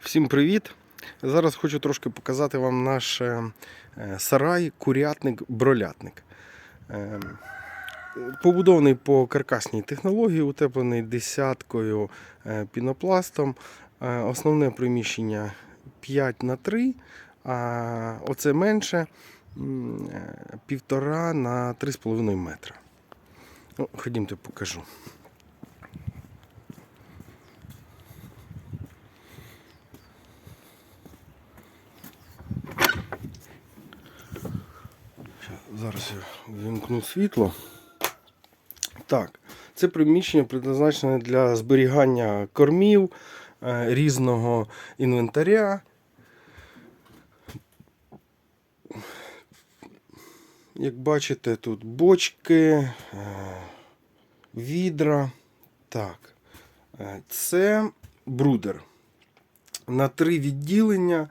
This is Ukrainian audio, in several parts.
Всім привіт! Зараз хочу трошки показати вам наш е, е, сарай, курятник, бролятник. Е, Побудований по каркасній технології, утеплений десяткою пінопластом. Основне приміщення 5 на 3, а оце менше м, е, півтора на 3,5 метра. Ну, ходімте, покажу. Зараз я вимкну світло. Так, це приміщення предназначене для зберігання кормів, е, різного інвентаря. Як бачите, тут бочки, е, відра. Так, е, це брудер. На три відділення.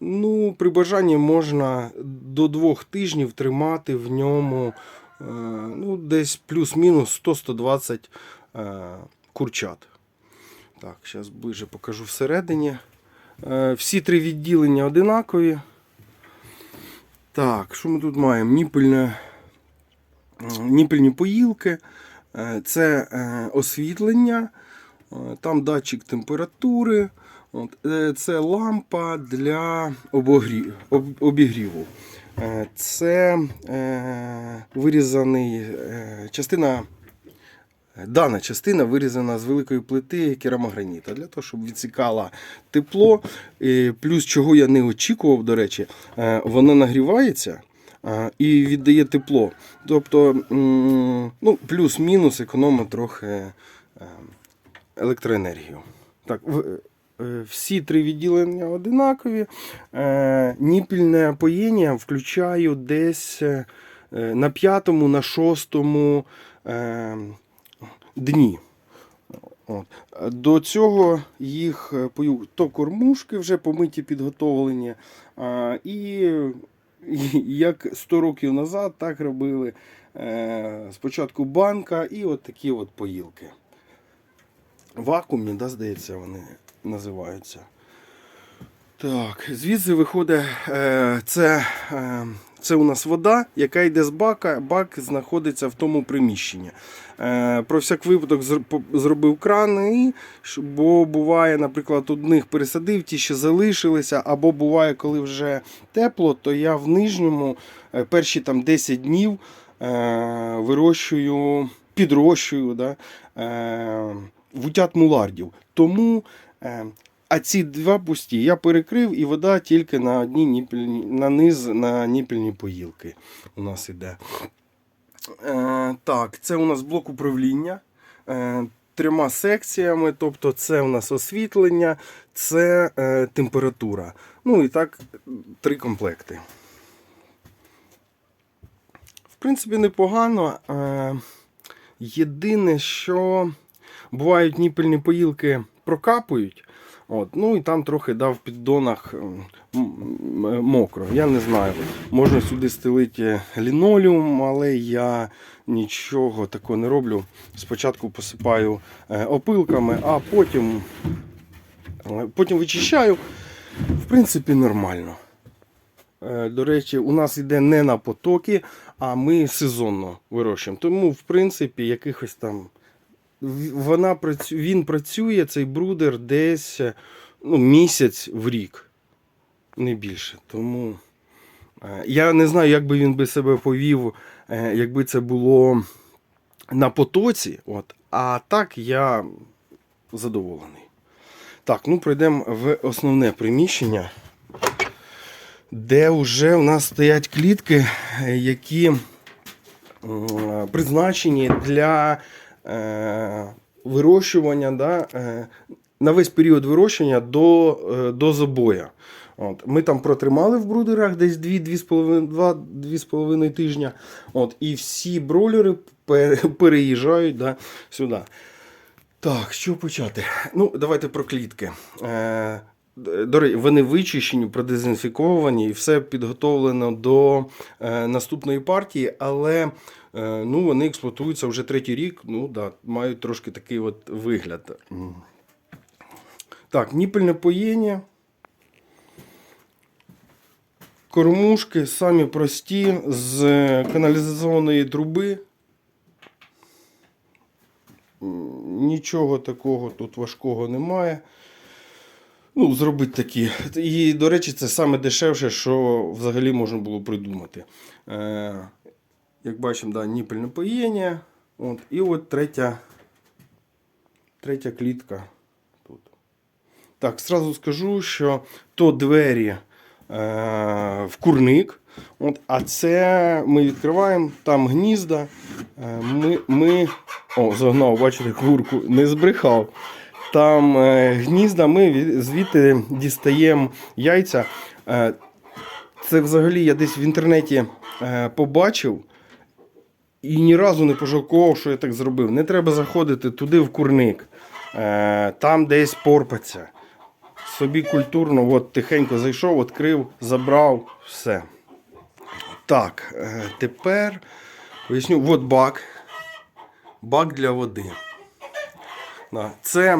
Ну, при бажанні можна до двох тижнів тримати в ньому е, ну, десь плюс-мінус 100-120 е, курчат. Так, зараз ближче покажу всередині. Е, Всі три відділення одинакові. Так, що ми тут маємо? Ніпельне, ніпельні поїлки, це освітлення, там датчик температури. Е, це лампа для обігріву. Е, Це е, вирізаний е, частина. Дана частина вирізана з великої плити керамограніта для того, щоб відсікала тепло. Плюс, чого я не очікував, до речі, вона нагрівається і віддає тепло. Тобто, ну, плюс-мінус економить трохи електроенергію. Так, всі три відділення одинакові. Е, Ніпільне поєння включаю десь е, на п'ятому, на шостому е, дні. От. До цього їх е, пою то кормушки вже помиті, підготовлені. І, як 100 років назад так робили. Е, спочатку банка і от такі от поїлки. Вакуумні, да, здається, вони називаються. Так, звідси виходить, е, це, е, це у нас вода, яка йде з бака. Бак знаходиться в тому приміщенні. Е, Про всяк випадок зробив кран, бо буває, наприклад, одних пересадив, ті ще залишилися, або буває, коли вже тепло, то я в нижньому перші там 10 днів вирощую, підрощую да, вутят мулардів. Тому е, а ці два пусті я перекрив і вода тільки на одні ніпельні, на низ на ніпельні поїлки у нас іде. Е, так, це у нас блок управління е, трьома секціями. Тобто це у нас освітлення, це е, температура. Ну і так, три комплекти. В принципі, непогано. Е, єдине, що бувають ніпельні поїлки прокапують. От, ну і там трохи дав в піддонах м, м, мокро. Я не знаю. Можна сюди стелити лінолеум, але я нічого такого не роблю. Спочатку посипаю е, опилками, а потім, е, потім вичищаю. В принципі, нормально. Е, До речі, у нас йде не на потоки, а ми сезонно вирощуємо. Тому, в принципі, якихось там. Вона. Він працює, цей брудер, десь е, ну, місяць в рік, не більше. Тому е, я не знаю, як би він би себе повів, е, якби це було на потоці. От. А так я задоволений. Так, ну пройдемо в основне приміщення де вже у нас стоять клітки, які призначені для вирощування да, е, на весь період вирощування до, е, до забоя. От. Ми там протримали в брудерах десь 2-2,5 тижня. От, і всі бройлери переїжджають да, сюди. Так, що почати? Ну, давайте про клітки. Е, до речі, вони вичищені, продезінфіковані і все підготовлено до е, наступної партії, але е, ну, вони експлуатуються вже третій рік, ну, да, мають трошки такий от вигляд. Так, ніпельне поєння. Кормушки самі прості з каналізаційної труби. Нічого такого тут важкого немає. Ну, зробити такі. І, до речі, це саме дешевше, що взагалі можна було придумати. Е, як бачимо, да, ніпельне поєння. От, і от третя, третя клітка тут. Так, сразу скажу, що то двері е, в курник. От, а це ми відкриваємо, там гнізда. Е, ми, ми... О, загнав, бачите, курку, не збрехав. Там е, гнізда, ми звідти дістаємо яйця. Е, це взагалі я десь в інтернеті е, побачив і ні разу не пожалкував, що я так зробив. Не треба заходити туди в курник, там десь порпаться. Собі культурно, от тихенько зайшов, відкрив, забрав, все. Так, тепер поясню, от бак. Бак для води. Це,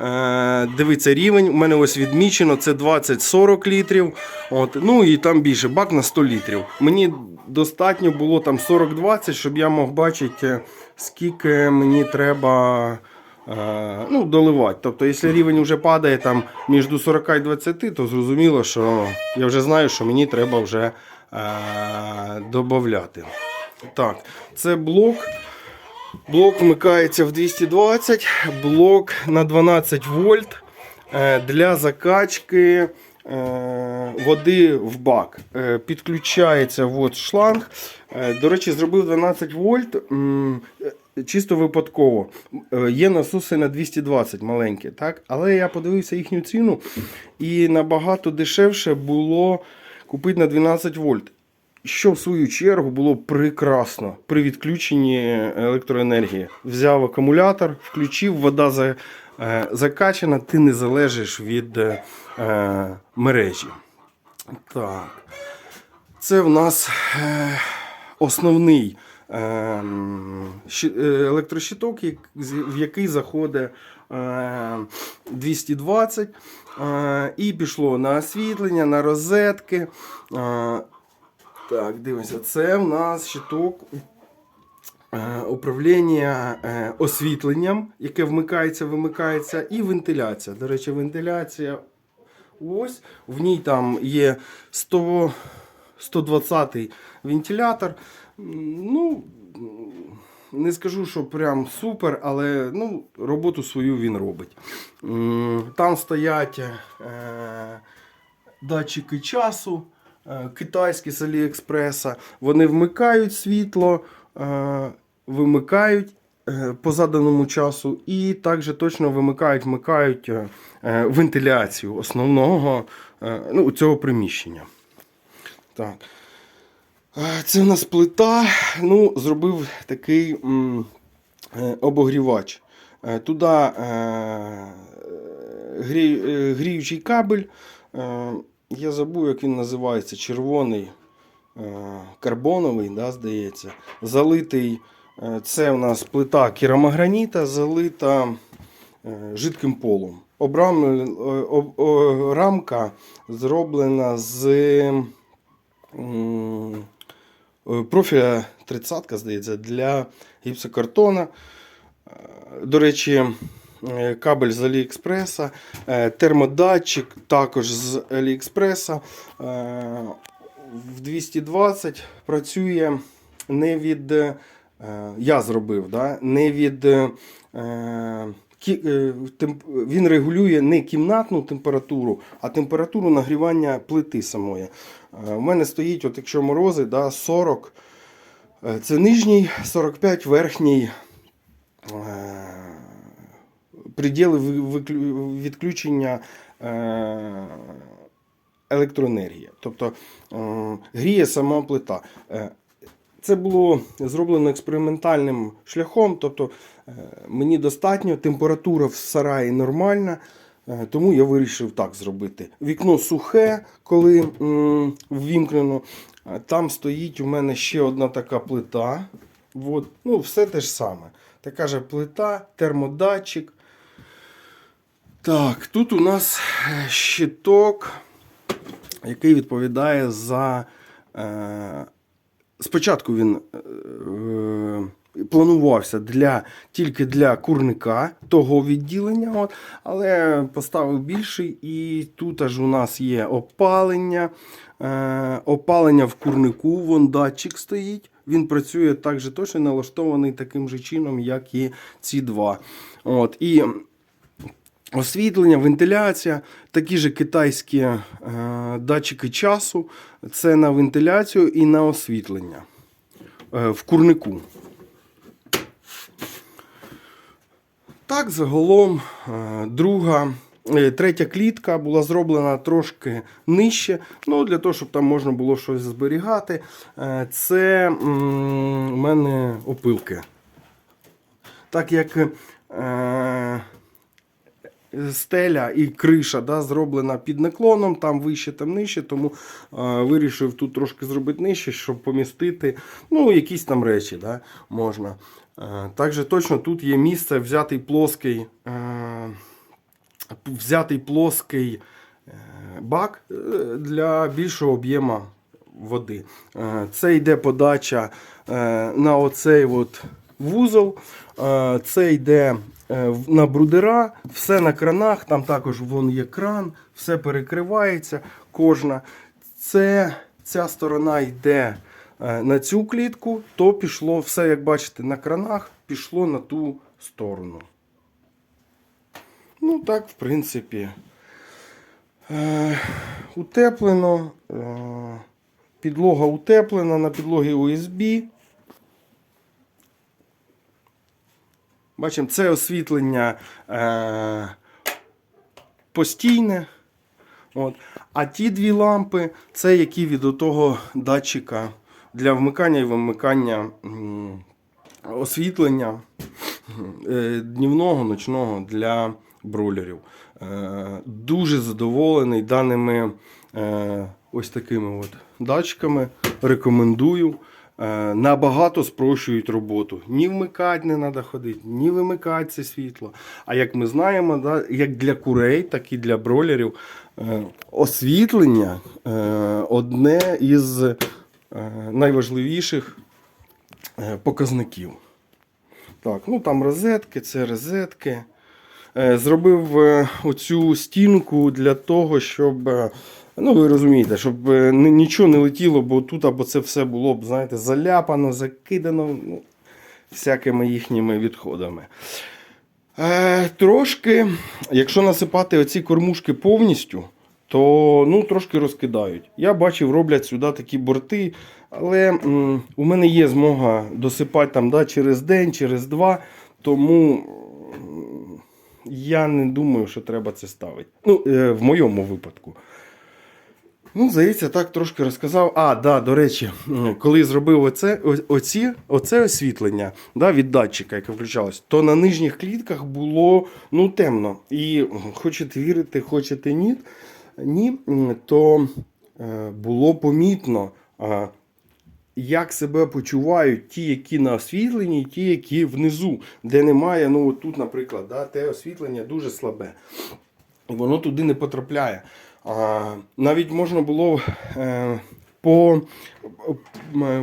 е, дивіться, рівень. У мене ось відмічено, це 20-40 літрів. От, ну і там більше, бак на 100 літрів. Мені достатньо було там 40-20, щоб я мог бачити, скільки мені треба е, ну, доливати. Тобто, якщо рівень вже падає там між 40 і 20, то зрозуміло, що я вже знаю, що мені треба вже е, додати. Так, це блок. Блок вмикається в 220, блок на 12 вольт е, для закачки е, води в бак. Е, Підключається от шланг. До речі, зробив 12 вольт чисто випадково. Є насоси на 220 маленькі, так? але я подивився їхню ціну і набагато дешевше було купити на 12 вольт. Що в свою чергу було прекрасно при відключенні електроенергії. Взяв акумулятор, включив, вода е, закачана, ти не залежиш від е, е, мережі. Так. Це в нас е, основний е, е, електрощиток, в який заходить е, 220. Е, і пішло на освітлення, на розетки. Так, дивимося, це в нас щиток е, управління е, освітленням, яке вмикається, вимикається, і вентиляція. До речі, вентиляція ось. В ній там є 100, 120 вентилятор. Ну, не скажу, що прям супер, але ну, роботу свою він робить. Там стоять е, датчики часу китайські з Аліекспреса. Вони вмикають світло, е, вимикають е, по заданому часу, і також точно вимикають, вмикають е, е, вентиляцію основного е, ну, цього приміщення. Так. Е, Це в нас плита. Ну, зробив такий м, е, обогрівач. Е, Туди е, грі, е, гріючий кабель. Е, я забув, як він називається. Червоний е, карбоновий, да, здається. Залитий. е, Це у нас плита керамограніта, залита е, жидким полом. Обрам, рамка зроблена з профіля 30 здається, для гіпсокартона. До речі, кабель з Аліекспреса, е, термодатчик також з Аліекспреса. Е, В 220 працює не від. е, Я зробив, да? не від. е, е, Він регулює не кімнатну температуру, а температуру нагрівання плити самої. Е, У мене стоїть, от якщо морози, да, 40. е, Це нижній, 45 верхній е, приділи відключення е, електроенергії. Тобто е, гріє сама плита. Е, Це було зроблено експериментальним шляхом, тобто мені достатньо, температура в сараї нормальна, тому я вирішив так зробити. Вікно сухе, коли ввімкнено. Там стоїть у мене ще одна така плита. От. Ну, все те ж саме. Така же плита, термодатчик. Так, тут у нас е, щиток, який відповідає за. Е, спочатку він е, планувався для, тільки для курника того відділення, от, але поставив більший, і тут аж у нас є опалення. Е, опалення в курнику, вон датчик стоїть. Він працює так же точно налаштований таким же чином, як і ці два. От, і Освітлення, вентиляція, такі ж китайські е, датчики часу. Це на вентиляцію і на освітлення е, в курнику. Так, загалом е, друга, е, третя клітка була зроблена трошки нижче, ну, для того, щоб там можна було щось зберігати. Е, Це у мене опилки. Так як е, стеля і криша да, зроблена під наклоном, там вище, там нижче, тому е, вирішив тут трошки зробити нижче, щоб помістити ну, якісь там речі да, можна. Е, також точно тут є місце взятий плоский, е, взятий плоский е, бак е, для більшого об'єму води. Е, Це йде подача е, на оцей от вузол. Е, Це йде е, на брудера, все на кранах, там також вон є кран, все перекривається кожна. Це, ця сторона йде е, на цю клітку, то пішло все, як бачите, на кранах, пішло на ту сторону. Ну, так, в принципі. Утеплено. Підлога утеплена на підлогі USB. Бачимо, це освітлення е, постійне. От. А ті дві лампи це які від того датчика для вмикання і вимикання освітлення е, днівного, ночного для бройлерів. Е, дуже задоволений даними е, ось такими от датчиками. Рекомендую. Е, Набагато спрощують роботу. Ні вмикати не треба ходити, ні вимикати це світло. А як ми знаємо, як для курей, так і для бройлерів, е, освітлення е, одне із найважливіших показників. Так, ну там розетки, це розетки. Зробив оцю стінку для того, щоб. Ну, ви розумієте, щоб е, нічого не летіло, бо тут або це все було б, знаєте, заляпано, закидано ну, всякими їхніми відходами. Е, трошки, якщо насипати оці кормушки повністю, то ну, трошки розкидають. Я бачив, роблять сюди такі борти, але м, у мене є змога досипати там да, через день, через два. Тому я не думаю, що треба це ставити. Ну, е, в моєму випадку. Ну, здається, так трошки розказав. А, да, до речі, коли зробив оце, оці, оце освітлення да, від датчика, яке включалось, то на нижніх клітках було ну, темно. І хочете вірити, хочете ні, ні то е, було помітно, як себе почувають ті, які на освітленні, ті, які внизу, де немає. Ну, тут, наприклад, да, те освітлення дуже слабе. І воно туди не потрапляє. Навіть можна було е, по,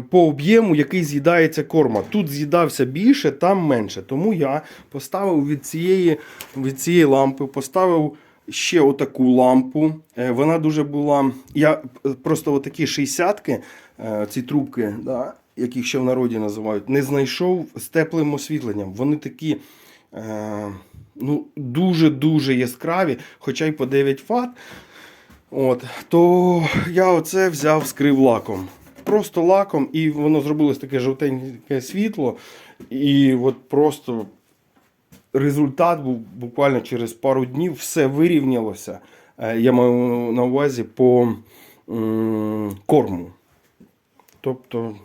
по об'єму, який з'їдається корма. Тут з'їдався більше, там менше. Тому я поставив від цієї, від цієї лампи, поставив ще отаку лампу. Е, вона дуже була. Я просто отакі 60-ки, е, ці трубки, да, яких ще в народі називають, не знайшов з теплим освітленням. Вони такі. Е, ну, дуже-дуже яскраві, хоча й по 9 Вт. От, то я оце взяв, скрив лаком. Просто лаком, і воно зробилось таке жовтеньке світло. І от просто результат був буквально через пару днів все вирівнялося. Е, Я маю на увазі по корму. Тобто.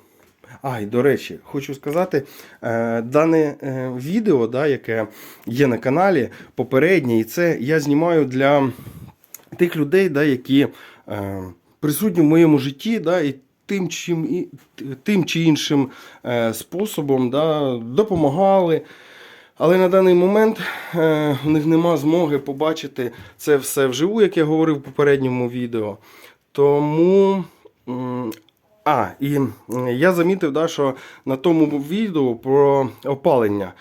А, і до речі, хочу сказати, е, дане е, відео, да, яке є на каналі, попереднє, і це я знімаю для тих людей, да, які е, присутні в моєму житті, да, і тим, чим, і, тим чи іншим е, способом да, допомагали. Але на даний момент е, в них нема змоги побачити це все вживу, як я говорив в попередньому відео. Тому. А, і я замітив, да, що на тому відео про опалення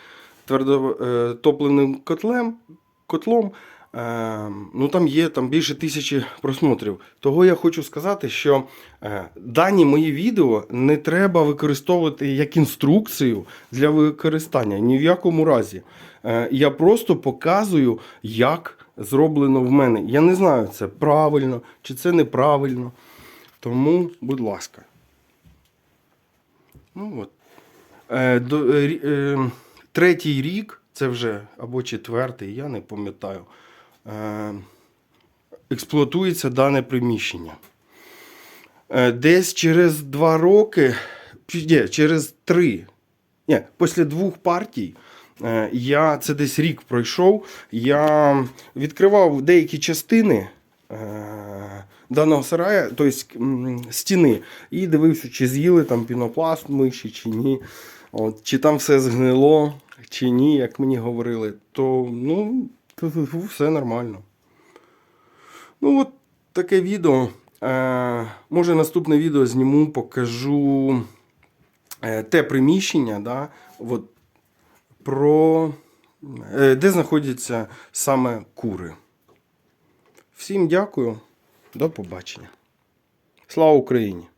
твердотопливним котлем, котлом. Е, ну там є там більше тисячі просмотрів. Того я хочу сказати, що е, дані мої відео не треба використовувати як інструкцію для використання. Ні в якому разі. Е, я просто показую, як зроблено в мене. Я не знаю, це правильно чи це неправильно. Тому, будь ласка. Ну от. Е, третій рік, це вже або четвертий, я не пам'ятаю. Е, експлуатується дане приміщення. Е, десь через два роки, ні, через три, ні, після двох партій. е, Я це десь рік пройшов. Я відкривав деякі частини даного сарая, тобто стіни, і дивився, чи з'їли там пінопласт миші, чи ні. От, чи там все згнило, чи ні, як мені говорили, то ну, ту-ту-ту, все нормально. Ну, от таке відео. Е, може, наступне відео зніму, покажу е, те приміщення, да, от, про, е, де знаходяться саме кури. Всім дякую, до побачення. Слава Україні!